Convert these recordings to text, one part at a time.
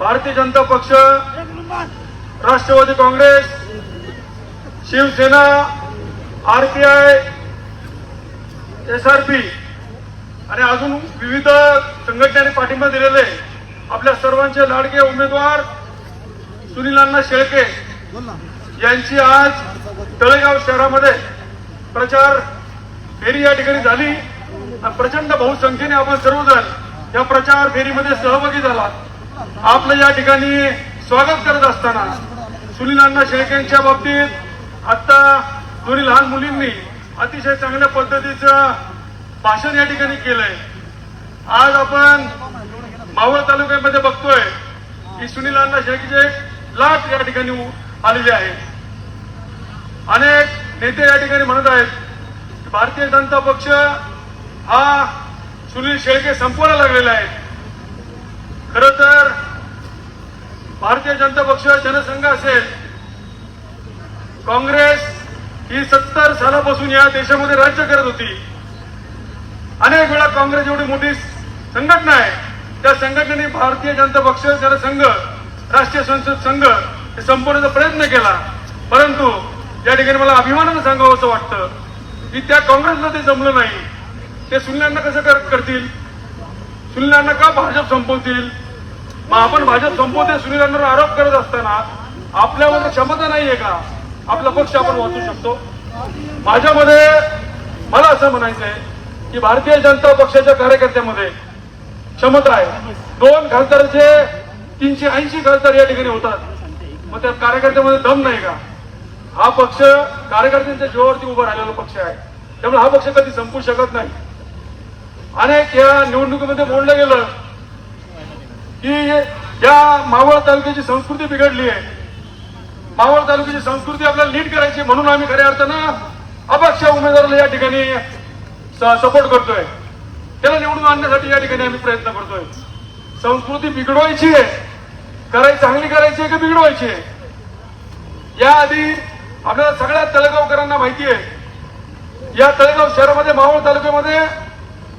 Bharatiya Janata Paksha Rashtrawadi Congress Shivsena RPI S R P आणि अजून विविध संघटनांनी पाठिंबा दिलेले आपल्या सर्वांचे लाडके उमेदवार सुनील अण्णा शेळके यांची आज तळेगाव शहरामध्ये प्रचार फेरी या ठिकाणी झाली. आणि प्रचंड बहुसंख्येने आपण सर्वजण या प्रचार फेरीमध्ये सहभागी झाला आपलं या ठिकाणी स्वागत करत असताना सुनील अण्णा शेळकेंच्या बाबतीत आता दोन्ही लहान मुलींनी अतिशय चांगल्या पद्धतीचं भाषण या ठिकाणी केलंय. आज आपण मावळ तालुक्यामध्ये बघतोय की सुनील अण्णा शेळकेचे लाट या ठिकाणी आलेली आलेले आहेत. अनेक नेते या ठिकाणी म्हणत आहेत भारतीय जनता पक्ष हा सुनील शेळके संपवायला लागलेला आहे. खर तर भारतीय जनता पक्ष जनसंघ असेल काँग्रेस ही सत्तर सालापासून या देशामध्ये राज्य करत होती. अनेक वेळा काँग्रेस एवढी मोठी संघटना आहे. त्या संघटनेने भारतीय जनता पक्ष जनसंघ राष्ट्रीय संसद संघ हे संपवण्याचा प्रयत्न केला. परंतु या ठिकाणी मला अभिमानानं सांगावं असं वाटतं की त्या काँग्रेसला ते जमलं नाही. ते सुनीलांना कसं कर- करतील? सुनीलांना का भाजप संपवतील? मग आपण भाजप संपवते सुनीलांवर आरोप करत असताना आपल्यावर क्षमता नाहीये का? आपला पक्ष आपण वाचू शकतो. माझ्यामध्ये मला असं म्हणायचंय की भारतीय जनता पक्षाच्या कार्यकर्त्यामध्ये क्षमता आहे. दोन खासदारचे तीनशे ऐंशी खासदार या ठिकाणी होतात. मग त्या कार्यकर्त्यामध्ये दम नाही का? हा पक्ष कार्यकर्त्यांच्या जीवावरती उभा राहिलेला पक्ष आहे. त्यामुळे हा पक्ष कधी संपू शकत नाही. अनेक या निवडणुकीमध्ये बोललं गेलं. की या मावळ तालुक्याची संस्कृती बिघडली आहे. मावळ तालुक्याची संस्कृती आपल्याला नीट करायची म्हणून आम्ही खऱ्या अर्थानं अपक्ष उमेदवाराला या ठिकाणी सपोर्ट करतोय. त्याला निवडून आणण्यासाठी या ठिकाणी आम्ही प्रयत्न करतोय. संस्कृती बिघडवायची आहे. करायची चांगली करायची आहे का बिघडवायची आहे? याआधी आपल्याला सगळ्या तळेगावकरांना माहिती आहे. या तळेगाव शहरामध्ये मावळ तालुक्यामध्ये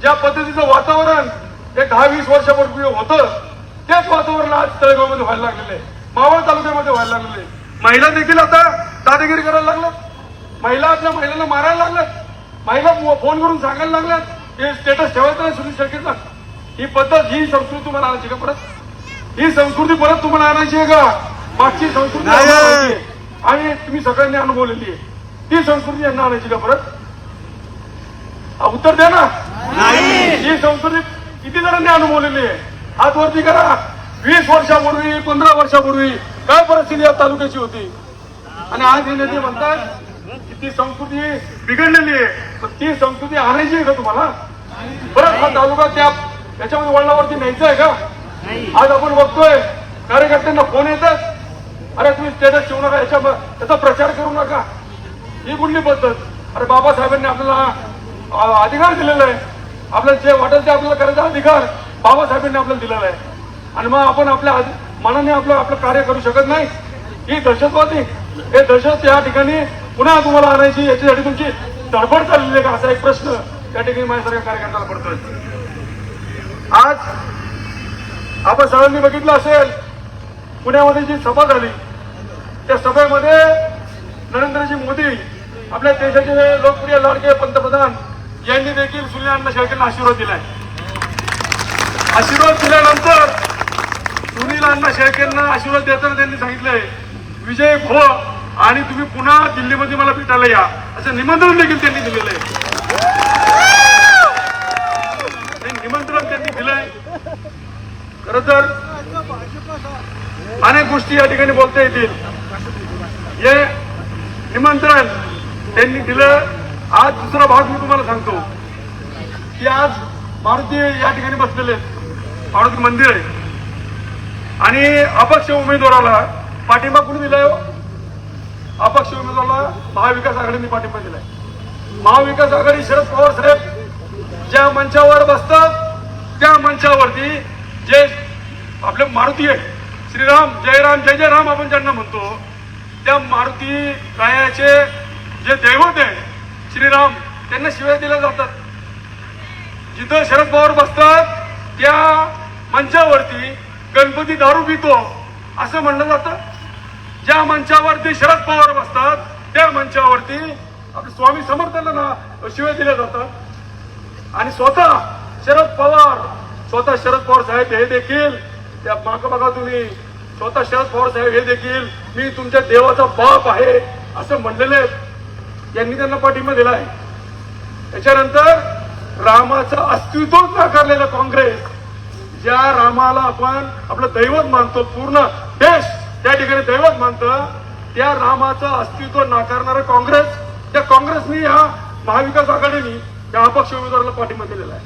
ज्या पद्धतीचं वातावरण हे दहा वीस वर्षापूर्वी होतं तेच वातावरण आज तळेगावमध्ये व्हायला लागलेलं आहे. मावळ तालुक्यामध्ये व्हायला लागलेलं आहे. महिला देखील आता दादागिरी करायला लागल्यात. महिला आपल्या महिलांना मारायला लागल्यात. महिला फोन करून सांगायला लागल्यात. हे स्टेटस ठेवायचं नाही सुनील शेळकेचा ही पद्धत ही संस्कृती तुम्हाला आणायची का परत? ही संस्कृती परत तुम्हाला आणायची आहे का? मागची संस्कृती. आणि तुम्ही सगळ्यांनी अनुभवलेली आहे. ती संस्कृती यांना आणायची का परत? उत्तर द्या ना. ही संस्कृती किती जणांनी अनुभवलेली आहे? हात वरती करा. वीस वर्षापूर्वी पंधरा वर्षापूर्वी काय परिस्थिती या तालुक्याची होती? आणि आज हे नेते म्हणतात की ती संस्कृती बिघडलेली आहे. पण ती संस्कृती आणायची आहे का तुम्हाला? परत हा तालुका त्या त्याच्यामध्ये वळणावरती न्यायचा आहे का? आज आपण बघतोय कार्यकर्त्यांना फोन येतात. अरे तुम्ही स्टेटस ठेवू नका याच्या त्याचा प्रचार करू नका. ही कुठली पद्धत? अरे बाबासाहेबांनी आपल्याला अधिकार दिलेला आहे. आपल्याला जे वाटेल ते आपल्याला करायचा अधिकार. बाबासाहेबांनी आपल्याला दिलेला आहे आणि मग आपण आपल्या मनाने आपलं आपलं कार्य करू शकत नाही. ही दहशतवादी हे दहशत या ठिकाणी पुन्हा तुम्हाला आणायची याच्यासाठी तुमची धडपड चाललेली आहे का? असा एक प्रश्न त्या ठिकाणी माझ्यासारख्या कार्यकर्त्याला पडतोय. आज आपण सगळ्यांनी बघितलं असेल पुण्यामध्ये जी सभा झाली त्या सभेमध्ये नरेंद्रजी मोदी आपल्या देशाचे लोकप्रिय लाडके पंतप्रधान यांनी देखील सुनील अण्णा शेळकेंना आशीर्वाद दिलाय. आशीर्वाद दिल्यानंतर सुनील अण्णा शेळकेंना आशीर्वाद देताना त्यांनी सांगितलंय विजय भो आणि तुम्ही पुन्हा दिल्लीमध्ये मला भेटायला या. असं निमंत्रण देखील त्यांनी दिलेलं आहे. निमंत्रण त्यांनी दिलंय. खर तर अनेक गोष्टी या ठिकाणी बोलता येतील. हे निमंत्रण त्यांनी दिलं. आज दुसरा भाग मी तुम्हाला सांगतो. की आज मारुती या ठिकाणी बसलेले आहेत. मारुती मंदिर. आहे आणि अपक्ष उमेदवाराला पाठिंबा कुणी दिलाय हो? अपक्ष उमेदवाराला महाविकास आघाडीने पाठिंबा दिलाय. महाविकास आघाडी शरद पवार साहेब ज्या मंचावर बसतात त्या मंचावरती जे आपले मारुती आहे श्रीराम जयराम जय जय राम आपण ज्यांना म्हणतो त्या मारुती रायाचे जे दैवत आहे श्रीराम त्यांना शिवाय दिल्या जातात. जिथं शरद पवार बसतात त्या मंचावरती गणपती दारू पितो असं म्हणलं जातं. ज्या मंचावरती शरद पवार बसतात त्या मंचावरती आपले स्वामी समर्थांना ना शिवाय दिल्या जातात. आणि स्वतः शरद पवार स्वतः शरद पवार साहेब हे देखील त्या माग बघा तुम्ही स्वतः शरद पवार साहेब हे देखील मी तुमच्या देवाचा बाप आहे असं म्हणलेले आहेत. यांनी त्यांना पाठिंबा दिला आहे. त्याच्यानंतर रामाचं अस्तित्वच नाकारलेलं काँग्रेस ज्या रामाला आपण आपलं दैवत मानतो पूर्ण देश त्या ठिकाणी दैवत मानतं त्या रामाचं अस्तित्व नाकारणारं काँग्रेस त्या काँग्रेसनी ह्या महाविकास आघाडीने त्या अपक्ष उमेदवाराला पाठिंबा दिलेला आहे.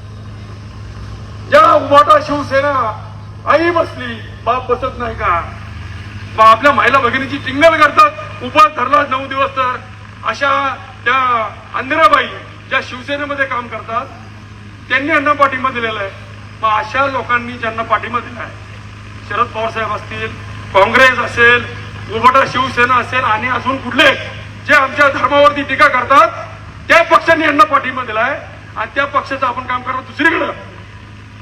ज्या उभाटा शिवसेना आई बसली बाप बसत नाही का? मग आपल्या महिला भगिनीची टिंगल करतात उपास धरला नऊ दिवस तर. अशा त्या अंधराबाई ज्या शिवसेनेमध्ये काम करतात त्यांनी यांना पाठिंबा दिलेला आहे. मग अशा लोकांनी ज्यांना पाठिंबा दिला आहे शरद पवार साहेब असतील काँग्रेस असेल उभटा शिवसेना असेल आणि अजून कुठले जे आमच्या धर्मावरती टीका करतात त्या पक्षांनी यांना पाठिंबा दिलाय आणि त्या पक्षाचं आपण काम करणार दुसरीकडं.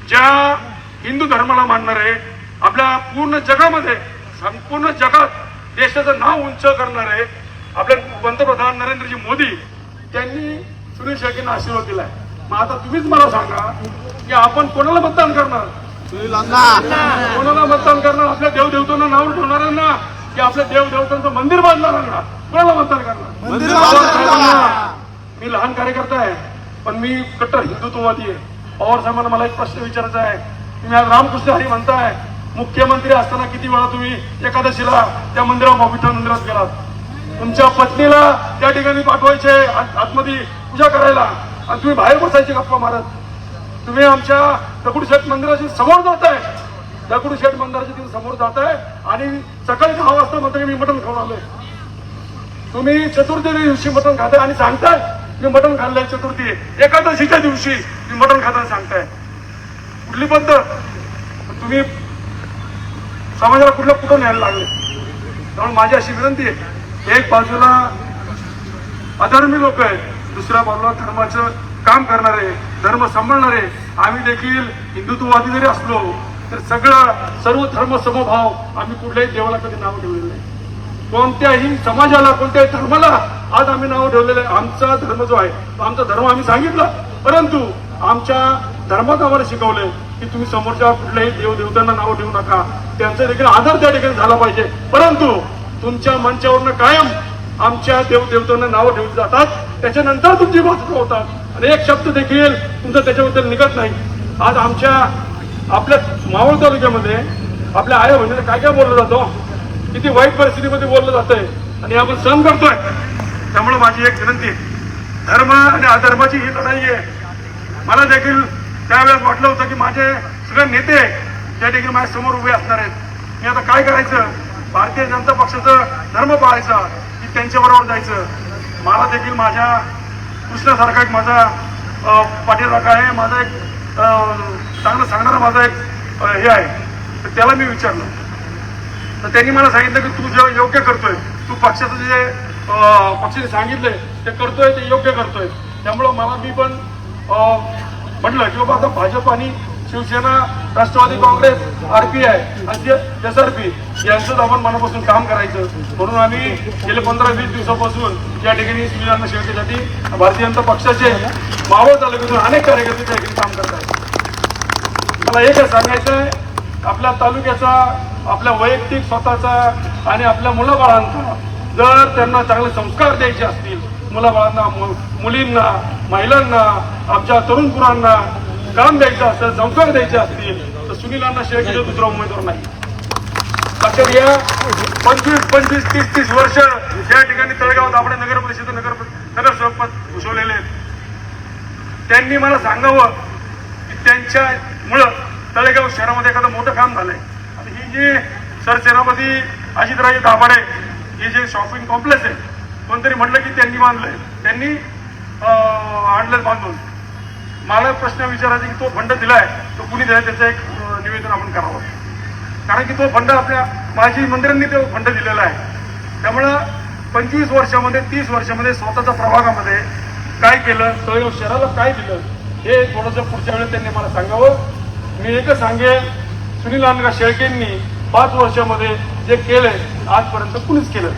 ज्या हिंदू धर्माला मानणारे आपल्या पूर्ण जगामध्ये संपूर्ण जगात देशाचं नाव उंच करणारे आपले पंतप्रधान नरेंद्रजी मोदी त्यांनी सुनील शेट्टींना आशीर्वाद दिलाय. मग आता तुम्हीच मला सांगा की आपण कोणाला मतदान करणार? कोणाला मतदान करणार? आपल्या देवदेवतांना नाव ठेवणाऱ्यांना? की आपल्या देवदेवतांचं मंदिर बांधणाऱ्यांना? कोणाला मतदान करणार. मी लहान कार्यकर्ता आहे. पण मी कट्टर हिंदुत्ववादी आहे. पवार साहेबांना मला एक प्रश्न विचारायचा आहे. तुम्ही आज रामकृष्ण हरी म्हणताय. मुख्यमंत्री असताना किती वेळा तुम्ही एकादशीला त्या मंदिरात विठ्ठल मंदिरात गेलात? तुमच्या पत्नीला त्या ठिकाणी पाठवायचे आत- आतमध्ये पूजा करायला. आणि तुम्ही बाहेर बसायचे गप्पा मारत. तुम्ही आमच्या दगडूशेठ मंदिराच्या समोर जाताय दगडूशेठ मंदिराच्या तिथे समोर जाताय आणि सकाळी दहा वाजता म्हणता मी मटण खाऊन आलोय. तुम्ही चतुर्थी दिवशी मटण खाताय आणि सांगताय मी मटण खाल्लंय चतुर्थी. एकादशीच्या दिवशी मी मटण खाताना सांगताय. कुठली पद्धत तुम्ही समाजाला कुठलं कुठं न्यायला लागले? त्यामुळे माझी अशी विनंती आहे. एक बाजूला अधर्मी लोक आहेत दुसऱ्या बाजूला धर्माचं काम करणारे धर्म सांभाळणारे आम्ही देखील हिंदुत्ववादी जरी असलो तर सगळं सर्व धर्म समभाव आम्ही कुठल्याही देवाला कधी नाव ठेवलेलं नाही. कोणत्याही समाजाला कोणत्याही धर्माला आज आम्ही नाव ठेवलेलं आहे. आमचा धर्म जो आहे तो आमचा धर्म आम्ही सांगितला. परंतु आमच्या धर्मात आम्हाला शिकवलंय की तुम्ही समोरच्या कुठल्याही देवदेवतांना नाव ठेवू नका. त्यांचा देखील आदर त्या ठिकाणी झाला पाहिजे. परंतु तुमच्या मंचावरनं कायम आमच्या देवदेवतांना नावं ठेवली जातात. त्याच्यानंतर तुमची बाजू होतात. आणि एक शब्द देखील तुमचा त्याच्याबद्दल निघत नाही. आज आमच्या आपल्या मावळ तालुक्यामध्ये आपल्या आया म्हणजे काय काय बोललं जातं? किती वाईट परिस्थितीमध्ये बोललं जातंय. आणि आपण सहन करतोय. त्यामुळे माझी एक विनंती आहे. धर्म आणि अधर्माची ही लढाई आहे. मला देखील त्यावेळेस वाटलं होतं की माझे सगळे नेते त्या ठिकाणी माझ्यासमोर उभे असणार आहेत. मी आता काय करायचं? भारतीय जनता पक्षाचं धर्म पाळायचा की त्यांच्याबरोबर जायचं. मला देखील माझ्या कृष्णासारखा एक माझा पाठीराखा आहे. माझा एक चांगलं सांगणारा माझा एक हे आहे. तर त्याला मी विचारलं. तर त्यांनी मला सांगितलं की तू जे योग्य करतोय तू पक्षाचं जे पक्षाने सांगितलंय ते करतोय ते योग्य करतोय. त्यामुळं मला मी पण म्हटलं की बाबा आता भाजप आणि शिवसेना राष्ट्रवादी काँग्रेस आरपीआय आणि एस आर पी यांचंच आपण मनापासून काम करायचं. म्हणून आम्ही गेले पंधरा वीस दिवसापासून या ठिकाणी सुविधांना शेवटीसाठी भारतीय जनता पक्षाचे मावळ तालुक्यातून अनेक कार्यकर्ते त्या ठिकाणी काम करत आहेत मला एकच सांगायचं आहे आपल्या तालुक्याचा आपल्या वैयक्तिक स्वतःचा आणि आपल्या मुलाबाळांचा जर त्यांना चांगले संस्कार द्यायचे असतील मुलाबाळांना मु- मुलींना महिलांना आमच्या तरुण पुरांना काम द्यायचं असेल संस्कार द्यायचे असतील तर सुनीलांना शिवाय दुसरा उमेदवार नाही. लक्षात घ्या पंचवीस पंचवीस तीस तीस वर्ष या ठिकाणी तळेगावात दाबडे नगर परिषद नगर नगरसेवक पद घुसवलेले आहेत. त्यांनी मला सांगावं की त्यांच्यामुळं तळेगाव शहरामध्ये एखादं मोठं काम झालंय. आणि ही जी सरसेनापती अजितराजे दाभाडे हे जे शॉपिंग कॉम्प्लेक्स आहे कोणतरी म्हटलं की त्यांनी बांधलंय. त्यांनी आणलं बांधून. मला प्रश्न विचारायचा की तो फंड दिलाय तो कुणी दिलाय त्याचं एक निवेदन आपण करावं. कारण की तो फंड आपल्या माजी मंत्र्यांनी तो फंड दिलेला आहे. त्यामुळं पंचवीस वर्षामध्ये तीस वर्षामध्ये स्वतःच्या प्रभागामध्ये काय केलं तळेगाव शहराला काय दिलं हे थोडंसं पुढच्या वेळेस त्यांनी मला सांगावं. मी एकच सांगेन सुनील अण्णा शेळकेंनी पाच वर्षामध्ये जे केलंय आजपर्यंत कुणीच केलं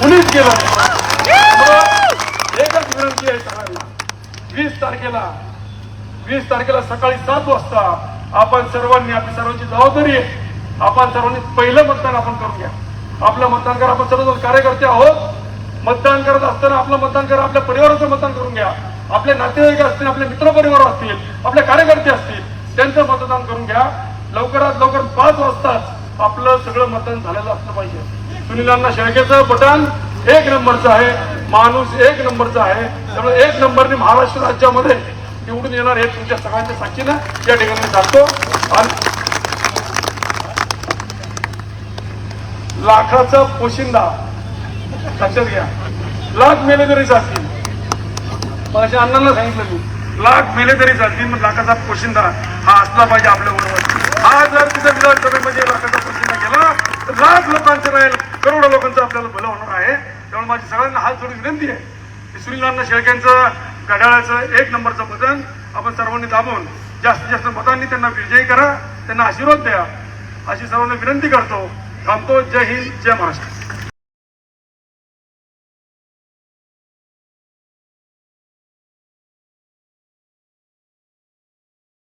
कुणीच केलं एकच विनंती आहे सगळ्यांना. वीस तारखेला वीस तारखेला सकाळी सात वाजता आपण सर्वांनी आपली सर्वांची जबाबदारी आहे. आपण सर्वांनी पहिलं मतदान आपण करून घ्या. आपलं मतदान करा आपण सर्वजण कार्यकर्ते आहोत. मतदान करत असताना आपलं मतदान करा आपल्या परिवाराचं मतदान करून घ्या. आपले नातेवाईक असतील आपले मित्रपरिवार असतील आपले कार्यकर्ते असतील त्यांचं मतदान करून घ्या. लवकरात लवकर पाच वाजताच आपलं सगळं मतदान झालेलं असलं पाहिजे. सुनीलांना शेळकेचं बटन एक नंबरचं आहे. माणूस एक नंबरचा आहे. त्यामुळे एक नंबरने महाराष्ट्र राज्यामध्ये निवडून येणार हे तुमच्या सगळ्यांच्या साक्षीनं या ठिकाणी सांगतो. आणि लाखाचा पोशिंदा लक्षात घ्या. लाख मेले तरी चालतील. पण अशा अण्णांना सांगितलं मी लाख मेले तरी चालतील मग लाखाचा पोशिंदा हा असला पाहिजे आपल्या बरोबर. हा जर तिथं विधानसभेमध्ये लाखाचा पोशिंदा केला तर लाख लोकांचं राहील करोडो लोकांचं आपल्याला भलं होणार आहे. त्यामुळे माझी सगळ्यांना हात जोडून विनंती आहे. सुनील शेळक्यांचं घड्याळाचं एक नंबरचं बटन आपण सर्वांनी दाबून जास्तीत जास्त मतांनी त्यांना विजयी करा त्यांना आशीर्वाद द्या. अशी सर्वांना विनंती करतो. थांबतो. जय हिंद जय महाराष्ट्र.